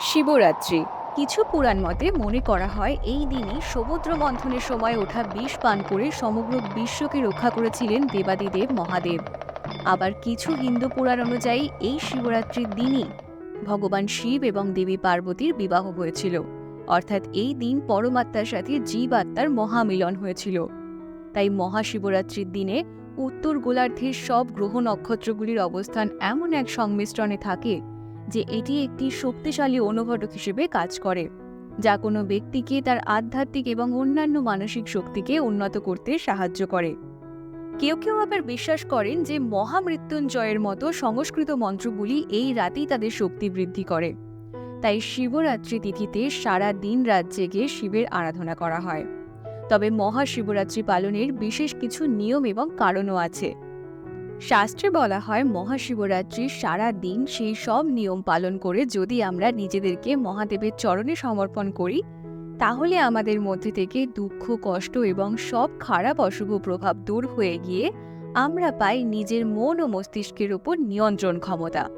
শিবরাত্রি। কিছু পুরাণ মতে মনে করা হয়, এই দিনই সমুদ্র মন্থনের সময় ওঠা বিষ পান করে সমগ্র বিশ্বকে রক্ষা করেছিলেন দেবাদিদেব মহাদেব। আবার কিছু হিন্দু পুরাণ অনুযায়ী এই শিবরাত্রির দিনই ভগবান শিব এবং দেবী পার্বতীর বিবাহ হয়েছিল। অর্থাৎ এই দিন পরমাত্মার সাথে জীব আত্মার মহামিলন হয়েছিল। তাই মহাশিবরাত্রির দিনে উত্তর গোলার্ধের সব গ্রহ নক্ষত্রগুলির অবস্থান এমন এক সংমিশ্রণে থাকে যে এটি একটি শক্তিশালী অনুঘটক হিসেবে কাজ করে, যা কোনো ব্যক্তিকে তার আধ্যাত্মিক এবং অন্যান্য মানসিক শক্তিকে উন্নত করতে সাহায্য করে। কেউ কেউ আবার বিশ্বাস করেন যে মহামৃত্যুঞ্জয়ের মতো সংস্কৃত মন্ত্রগুলি এই রাতেই তাদের শক্তি বৃদ্ধি করে। তাই শিবরাত্রি তিথিতে সারা দিন রাত জেগে শিবের আরাধনা করা হয়। তবে মহাশিবরাত্রি পালনের বিশেষ কিছু নিয়ম এবং কারণও আছে। শাস্ত্রে বলা হয়, মহাশিবরাত্রি সারা দিন সেই সব নিয়ম পালন করে যদি আমরা নিজেদেরকে মহাদেবের চরণে সমর্পণ করি, তাহলে আমাদের মধ্যে থেকে দুঃখ, কষ্ট এবং সব খারাপ, অশুভ প্রভাব দূর হয়ে গিয়ে আমরা পাই নিজের মন ও মস্তিষ্কের উপর নিয়ন্ত্রণ ক্ষমতা।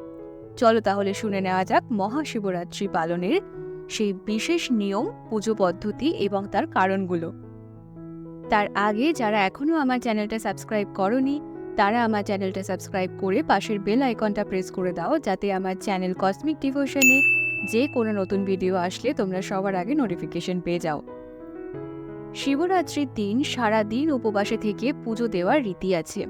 চলো তাহলে শুনে নেওয়া যাক মহাশিবরাত্রি পালনের সেই বিশেষ নিয়ম, পুজো পদ্ধতি এবং তার কারণগুলো। তার আগে যারা এখনও আমার চ্যানেলটা সাবস্ক্রাইব করনি তারা আমার চ্যানেলটা সাবস্ক্রাইব করে পাশের বেল আইকনটা প্রেস করে দাও যাতে আমার চ্যানেল কসমিক ডিভোশনে যে কোনো নতুন ভিডিও আসলে তোমরা সবার আগে নোটিফিকেশন পেয়ে যাও। শিবরাত্রির দিন সারা দিন উপবাসে থেকে পুজো দেওয়ার রীতি আছে।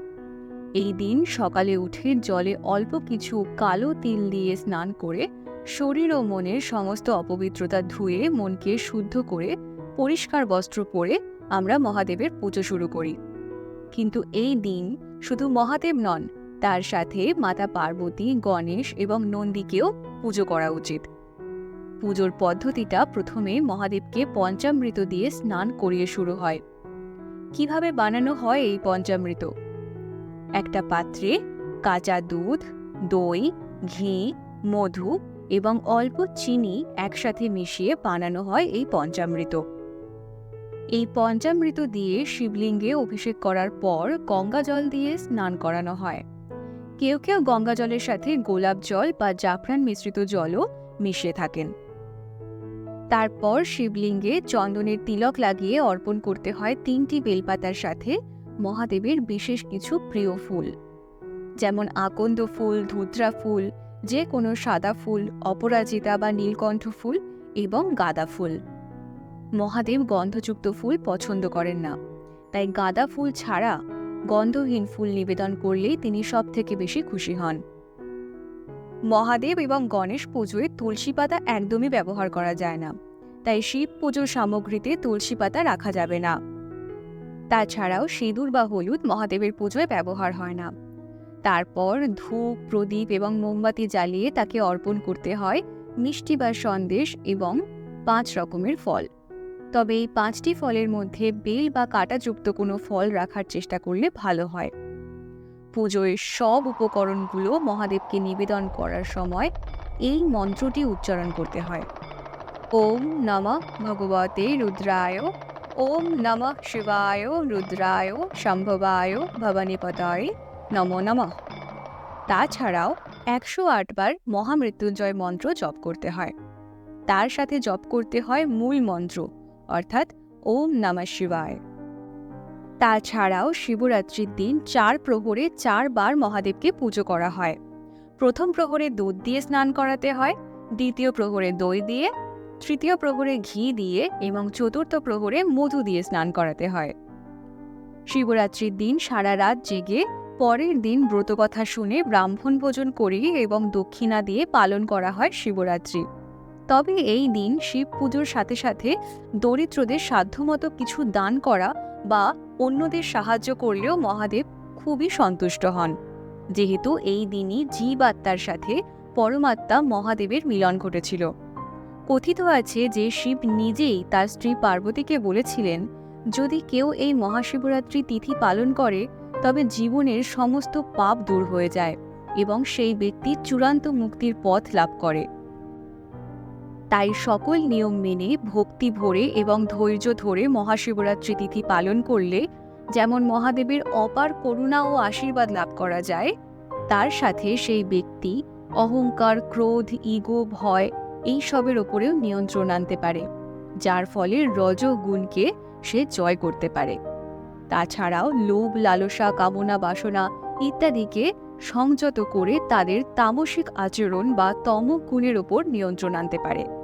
এই দিন সকালে উঠে জলে অল্প কিছু কালো তিল দিয়ে স্নান করে শরীর ও মনের সমস্ত অপবিত্রতা ধুয়ে মনকে শুদ্ধ করে পরিষ্কার বস্ত্র পরে আমরা মহাদেবের পুজো শুরু করি। কিন্তু এই দিন শুধু মহাদেব নন, তার সাথে মাতা পার্বতী, গণেশ এবং নন্দীকেও পুজো করা উচিত। পুজোর পদ্ধতিটা প্রথমে মহাদেবকে পঞ্চামৃত দিয়ে স্নান করিয়ে শুরু হয়। কীভাবে বানানো হয় এই পঞ্চামৃত? একটা পাত্রে কাঁচা দুধ, দই, ঘি, মধু এবং অল্প চিনি একসাথে মিশিয়ে বানানো হয় এই পঞ্চামৃত। এই পঞ্চামৃত দিয়ে শিবলিঙ্গে অভিষেক করার পর গঙ্গা জল দিয়ে স্নান করানো হয়। কেউ কেউ গঙ্গা জলের সাথে গোলাপ জল বা জাফরান মিশ্রিত জলও মিশিয়ে থাকেন। তারপর শিবলিঙ্গে চন্দনের তিলক লাগিয়ে অর্পণ করতে হয় তিনটি বেলপাতার সাথে মহাদেবের বিশেষ কিছু প্রিয় ফুল। যেমন আকন্দ ফুল ধুদ্রা ফুল, যে কোনো সাদা ফুল, অপরাজিতা বা নীলকণ্ঠ ফুল এবং গাঁদা ফুল। মহাদেব গন্ধযুক্ত ফুল পছন্দ করেন না। তাই গাঁদা ফুল ছাড়া গন্ধহীন ফুল নিবেদন করলেই তিনি সব থেকে বেশি খুশি হন। মহাদেব এবং গণেশ পুজোয় তুলসী পাতা একদমই ব্যবহার করা যায় না। তাই শিব পুজোর সামগ্রীতে তুলসী পাতা রাখা যাবে না। তাছাড়াও সিঁদুর বা হলুদ মহাদেবের পুজোয় ব্যবহার হয় না। তারপর ধূপ, প্রদীপ এবং মোমবাতি জ্বালিয়ে তাকে অর্পণ করতে হয় মিষ্টি বা সন্দেশ এবং পাঁচ রকমের ফল। তবে এই পাঁচটি ফলের মধ্যে বেল বা কাঁটাযুক্ত কোনো ফল রাখার চেষ্টা করলে ভালো হয়। পুজোয় সব উপকরণগুলো মহাদেবকে নিবেদন করার সময় এই মন্ত্রটি উচ্চারণ করতে হয়। ওম নমঃ ভগবতে রুদ্রায়, ওম নমঃ শিবায়, রুদ্রায় সম্ভবায় ভবানীপতায় নমো নমঃ। তাছাড়াও একশো আটবার মহামৃত্যুঞ্জয় মন্ত্র জপ করতে হয়। তার সাথে জপ করতে হয় মূল মন্ত্র। অর্থাৎ ওম নমঃ শিবায়। তাছাড়াও শিবরাত্রির দিন চার প্রহরে চারবার মহাদেবকে পুজো করা হয়। প্রথম প্রহরে দুধ দিয়ে স্নান করাতে হয়, দ্বিতীয় প্রহরে দই দিয়ে, তৃতীয় প্রহরে ঘি দিয়ে এবং চতুর্থ প্রহরে মধু দিয়ে স্নান করাতে হয়। শিবরাত্রির দিন সারা রাত জেগে পরের দিন ব্রতকথা শুনে ব্রাহ্মণ ভোজন করে এবং দক্ষিণা দিয়ে পালন করা হয় শিবরাত্রি। তবে এই দিন শিব পুজোর সাথে সাথে দরিদ্রদের সাধ্যমতো কিছু দান করা বা অন্যদের সাহায্য করলেও মহাদেব খুবই সন্তুষ্ট হন। যেহেতু এই দিনই জীব আত্মার সাথে পরমাত্মা মহাদেবের মিলন ঘটেছিল। কথিত আছে যে শিব নিজেই তার স্ত্রী পার্বতীকে বলেছিলেন, যদি কেউ এই মহাশিবরাত্রি তিথি পালন করে, তবে জীবনের সমস্ত পাপ দূর হয়ে যায় এবং সেই ব্যক্তি চূড়ান্ত মুক্তির পথ লাভ করে। তাই সকল নিয়ম মেনে, ভক্তি ভরে এবং ধৈর্য ধরে মহাশিবরাত্রি তিথি পালন করলে যেমন মহাদেবের অপার করুণা ও আশীর্বাদ লাভ করা যায়, তার সাথে সেই ব্যক্তি, অহংকার, ক্রোধ, ইগো, ভয় এই সবের ওপরেও নিয়ন্ত্রণ আনতে পারে, যার ফলে রজ গুণকে সে জয় করতে পারে। তাছাড়াও লোভ, লালসা, কামনা, বাসনা ইত্যাদিকে সংযত করে তাদের তামসিক আচরণ বা তম গুণের ওপর নিয়ন্ত্রণ আনতে পারে।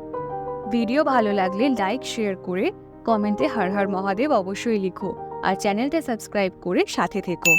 ভিডিও ভালো লাগলে লাইক, শেয়ার করে কমেন্টে হর হর মহাদেব অবশ্যই লিখো আর চ্যানেলটা সাবস্ক্রাইব করে সাথে থেকো।